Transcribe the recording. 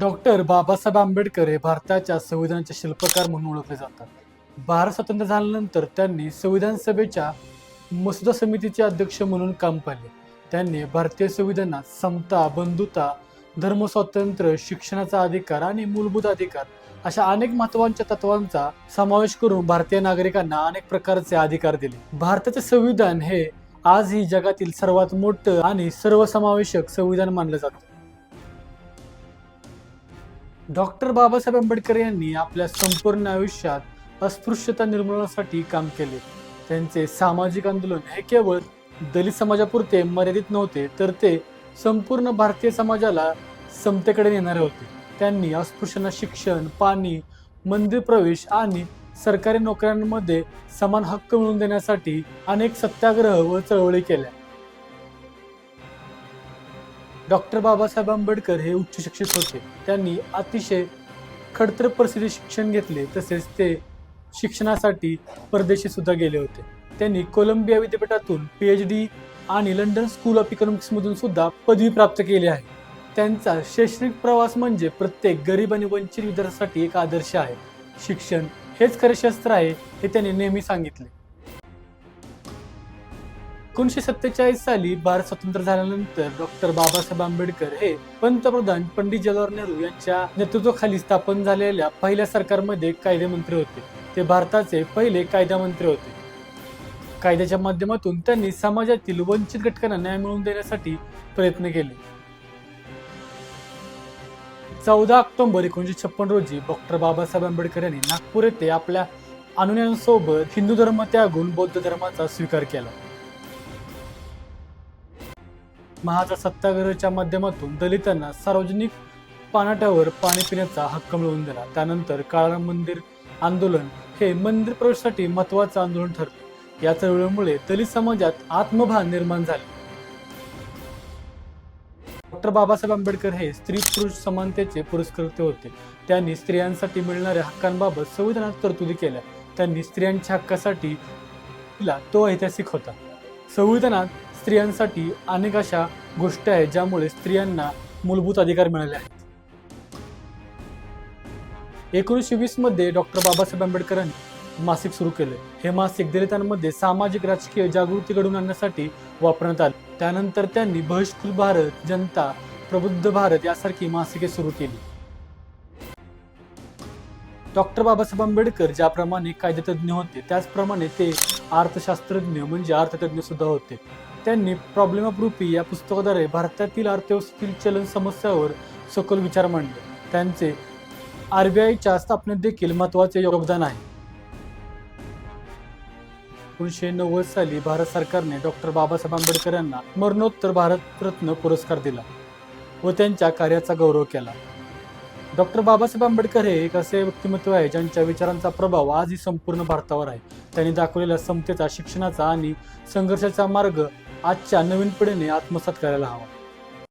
Doctor Babasaheb Ambedkar हे भारताच्या संविधानाचे शिल्पकार म्हणून ओळखले जातात. भारत स्वतंत्र झाल्यानंतर त्यांनी संविधान सभेच्या मसुदा समितीचे अध्यक्ष म्हणून काम पाहिले. त्यांनी भारतीय संविधानात समता बंधुता धर्मस्वातंत्र्य शिक्षणाचा अधिकार आणि मूलभूत अधिकार अशा अनेक महत्त्वाच्या तत्वांचा समावेश करून भारतीय नागरिकांना अनेक प्रकारचे अधिकार दिले. भारताचे संविधान हे आजही जगातील सर्वात मोठं आणि सर्वसमावेशक संविधान मानलं जातं. डॉक्टर बाबासाहेब आंबेडकर यांनी आपल्या संपूर्ण आयुष्यात अस्पृश्यता निर्मूलनासाठी काम केले. त्यांचे सामाजिक आंदोलन हे केवळ दलित समाजापुरते मर्यादित नव्हते तर ते संपूर्ण भारतीय समाजाला समतेकडे नेणारे होते. त्यांनी अस्पृश्यांना शिक्षण पाणी मंदिर प्रवेश आणि सरकारी नोकऱ्यांमध्ये समान हक्क मिळवून देण्यासाठी अनेक सत्याग्रह व चळवळी केल्या. डॉक्टर बाबासाहेब आंबेडकर हे उच्च शिक्षित होते. त्यांनी अतिशय खडतर परिस्थितीत शिक्षण घेतले तसेच ते शिक्षणासाठी परदेशी सुद्धा गेले होते. त्यांनी कोलंबिया विद्यापीठातून पी एच डी आणि लंडन स्कूल ऑफ इकॉनॉमिक्समधून सुद्धा पदवी प्राप्त केली आहे. त्यांचा शैक्षणिक प्रवास म्हणजे प्रत्येक गरीब आणि वंचित विद्यार्थ्यासाठी एक आदर्श आहे. शिक्षण हेच खरे शस्त्र आहे हे त्यांनी नेहमी सांगितले. एकोणीसशे सत्तेचाळीस साली भारत स्वतंत्र झाल्यानंतर डॉक्टर बाबासाहेब आंबेडकर हे पंतप्रधान पंडित जवाहरलाल नेहरू यांच्या नेतृत्वाखाली स्थापन झालेल्या पहिल्या सरकारमध्ये कायदेमंत्री होते. ते भारताचे पहिले कायदामंत्री होते. कायद्याच्या माध्यमातून त्यांनी समाजातील वंचित घटकांना न्याय मिळवून देण्यासाठी प्रयत्न केले. चौदा ऑक्टोबर एकोणीसशे छप्पन रोजी डॉक्टर बाबासाहेब आंबेडकर यांनी नागपूर येथे आपल्या अनुयायांसोबत हिंदू धर्म त्यागून बौद्ध धर्माचा स्वीकार केला. महाजा सत्याग्रहाच्या माध्यमातून दलितांना सार्वजनिक पानाट्यावर पाणी पिण्याचा हक्क मिळवून दिला. त्यानंतर काळाराम मंदिर आंदोलन हे मंदिर प्रवेशासाठी महत्वाचं आंदोलन ठरले. या चळवळीमुळे दलित समाजात आत्मभान निर्माण झाले. डॉक्टर बाबासाहेब आंबेडकर हे स्त्री पुरुष समानतेचे पुरस्कृत होते. त्यांनी स्त्रियांसाठी मिळणाऱ्या हक्कांबाबत संविधानात तरतुदी केल्या. त्यांनी स्त्रियांच्या हक्कासाठी तो ऐतिहासिक होता. संविधानात स्त्रियांसाठी अनेक अशा गोष्टी आहेत ज्यामुळे स्त्रियांना मूलभूत अधिकार मिळाले आहेत. एकोणीसशे वीसमध्ये डॉक्टर बाबासाहेब आंबेडकरांनी मासिक सुरू केले. हे मासिक दलितांमध्ये सामाजिक राजकीय जागृती घडवून आणण्यासाठी वापरण्यात आले. त्यानंतर त्यांनी बहिष्कृत भारत जनता प्रबुद्ध भारत यासारखी मासिके सुरू केली. डॉक्टर बाबासाहेब आंबेडकर ज्याप्रमाणे कायदेतज्ञ होते त्याचप्रमाणे ते अर्थशास्त्रज्ञ म्हणजे अर्थतज्ञ सुद्धा होते. त्यांनी प्रॉब्लेम ऑफ रुपी या पुस्तकाद्वारे भारतातील अर्थव्यवस्थेतील चलन समस्यावर सखोल विचार मांडले. त्यांचे आर बी आयच्या स्थापनेत देखील महत्त्वाचे योगदान आहे. एकोणीसशे नव्वद साली भारत सरकारने डॉक्टर बाबासाहेब आंबेडकर यांना मरणोत्तर भारतरत्न पुरस्कार दिला व त्यांच्या कार्याचा गौरव केला. डॉक्टर बाबासाहेब आंबेडकर हे एक असे व्यक्तिमत्व आहे ज्यांच्या विचारांचा प्रभाव आजही संपूर्ण भारतावर आहे. त्यांनी दाखवलेल्या समतेचा शिक्षणाचा आणि संघर्षाचा मार्ग आजच्या नवीन पिढीने आत्मसात करायला हवा.